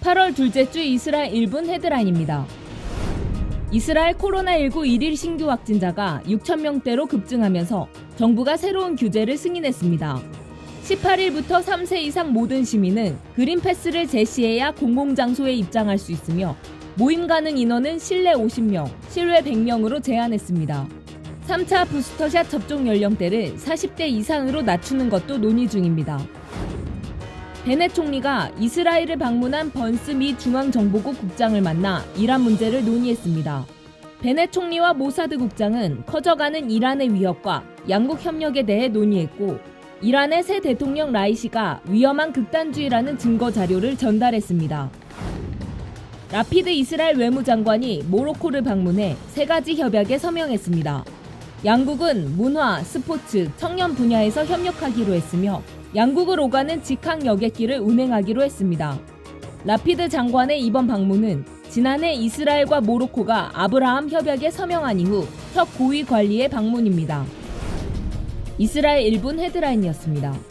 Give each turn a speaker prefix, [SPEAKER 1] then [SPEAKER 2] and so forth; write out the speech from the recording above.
[SPEAKER 1] 8월 둘째 주 이스라엘 1분 헤드라인입니다. 이스라엘 코로나19 1일 신규 확진자가 6천명대로 급증하면서 정부가 새로운 규제를 승인했습니다. 18일부터 3세 이상 모든 시민은 그린 패스를 제시해야 공공장소에 입장할 수 있으며 모임 가능 인원은 실내 50명, 실외 100명으로 제한했습니다. 3차 부스터샷 접종 연령대를 40대 이상으로 낮추는 것도 논의 중입니다. 베넷 총리가 이스라엘을 방문한 번스 미 중앙정보국 국장을 만나 이란 문제를 논의했습니다. 베넷 총리와 모사드 국장은 커져가는 이란의 위협과 양국 협력에 대해 논의했고 이란의 새 대통령 라이시가 위험한 극단주의라는 증거 자료를 전달했습니다. 라피드 이스라엘 외무장관이 모로코를 방문해 세 가지 협약에 서명했습니다. 양국은 문화, 스포츠, 청년 분야에서 협력하기로 했으며 양국을 오가는 직항 여객기를 운행하기로 했습니다. 라피드 장관의 이번 방문은 지난해 이스라엘과 모로코가 아브라함 협약에 서명한 이후 첫 고위 관리의 방문입니다. 이스라엘 1분 헤드라인이었습니다.